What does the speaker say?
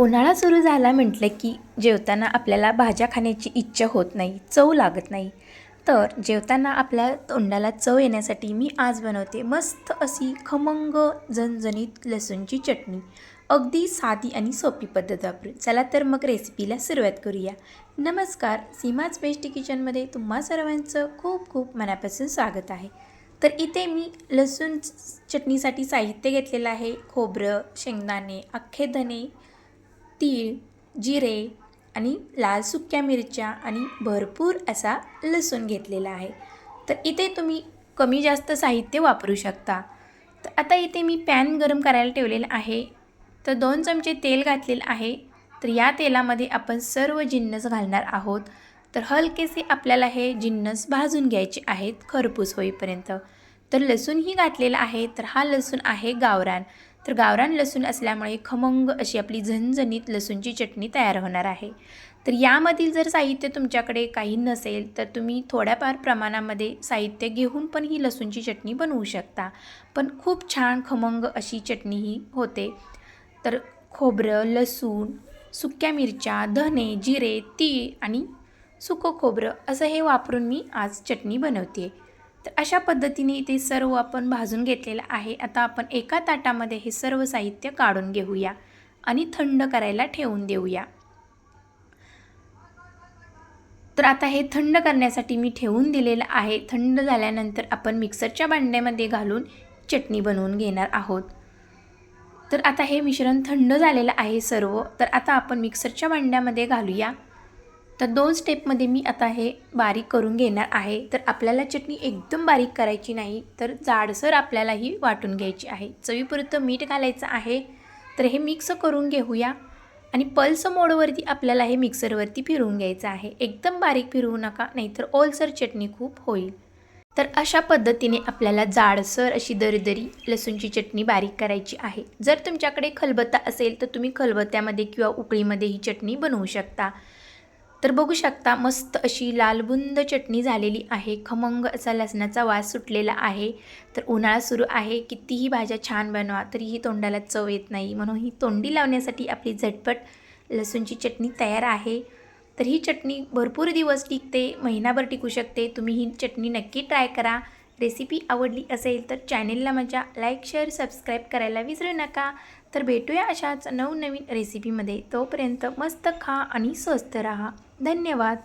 उन्हाळा सुरू झाला म्हटलं की जेवताना आपल्याला भाज्या खाण्याची इच्छा होत नाही चव लागत नाही. तर जेवताना आपल्या तोंडाला चव येण्यासाठी मी आज बनवते मस्त अशी खमंग झणझणीत लसूणची चटणी. अगदी साधी आणि सोपी पद्धत वापरून. चला तर मग रेसिपीला सुरुवात करूया. नमस्कार सीमाच बेस्ट किचनमध्ये तुम्हा सर्वांचं खूप खूप मनापासून स्वागत आहे. तर इथे मी लसूण चटणीसाठी साहित्य घेतलेलं आहे. खोबरं शेंगदाणे अख्खे धने तीळ जिरे आणि लाल सुक्या मिरच्या आणि भरपूर असा लसूण घेतलेला आहे. तर इथे तुम्ही कमी जास्त साहित्य वापरू शकता. तर आता इथे मी पॅन गरम करायला ठेवलेलं आहे. तर दोन चमचे तेल घातलेलं आहे. तर या तेलामध्ये आपण सर्व जिन्नस घालणार आहोत. तर हलकेसे आपल्याला हे जिन्नस भाजून घ्यायचे आहेत खरपूस होईपर्यंत. तर लसूणही घातलेला आहे. तर हा लसूण आहे गावरान. तर गावरान लसूण असल्यामुळे खमंग अशी आपली झणझणीत लसूणची चटणी तयार होणार आहे. तर यामधील जर साहित्य तुमच्याकडे काही नसेल तर तुम्ही थोड्याफार प्रमाणामध्ये साहित्य घेऊन पण ही लसूणची चटणी बनवू शकता. पण खूप छान खमंग अशी चटणी ही होते. तर खोबरं लसूण सुक्या मिरच्या धने जिरे तीळ आणि सुकं खोबरं असं हे वापरून मी आज चटणी बनवते तर अशा पद्धतीने इथे सर्व आपण भाजून घेतलेलं आहे. आता आपण एका ताटामध्ये हे सर्व साहित्य काढून घेऊया आणि थंड करायला ठेवून देऊया. तर आता हे थंड करण्यासाठी मी ठेवून दिलेलं आहे. थंड झाल्यानंतर आपण मिक्सरच्या भांड्यामध्ये घालून चटणी बनवून घेणार आहोत. तर आता हे मिश्रण थंड झालेलं आहे सर्व. तर आता आपण मिक्सरच्या भांड्यामध्ये घालूया. तर दोन स्टेपमध्ये मी आता हे बारीक करून घेणार आहे. तर आपल्याला चटणी एकदम बारीक करायची नाही तर जाडसर आपल्याला ही वाटून घ्यायची आहे. चवीपुरतं मीठ घालायचं आहे. तर हे मिक्स करून घेऊया. आणि पल्स मोडवरती आपल्याला हे मिक्सरवरती फिरवून घ्यायचं आहे. एकदम बारीक फिरवू नका नाहीतर ओलसर चटणी खूप होईल. तर अशा पद्धतीने आपल्याला जाडसर अशी दरदरी लसूणची चटणी बारीक करायची आहे. जर तुमच्याकडे खलबत्ता असेल तर तुम्ही खलबत्त्यामध्ये किंवा उकळीमध्ये ही चटणी बनवू शकता. तर बघू शकता मस्त अशी लालबुंद चटणी झालेली आहे. खमंग असा लसणाचा वास सुटलेला आहे. तर उन्हाळा सुरू आहे. कितीही भाज्या छान बनवा तरीही तोंडाला चव येत नाही. म्हणून ही तोंडी लावण्यासाठी आपली झटपट लसूणची चटणी तयार आहे. तर ही चटणी भरपूर दिवस टिकते महिनाभर टिकू शकते. तुम्ही ही चटणी नक्की ट्राय करा. रेसिपी आवडली असेल तर चॅनेलला माझ्या लाईक शेअर सबस्क्राईब करायला विसरू नका. तर भेटूया अशाच नवनवीन रेसिपीमध्ये. तोपर्यंत मस्त खा आणि स्वस्त रहा. धन्यवाद.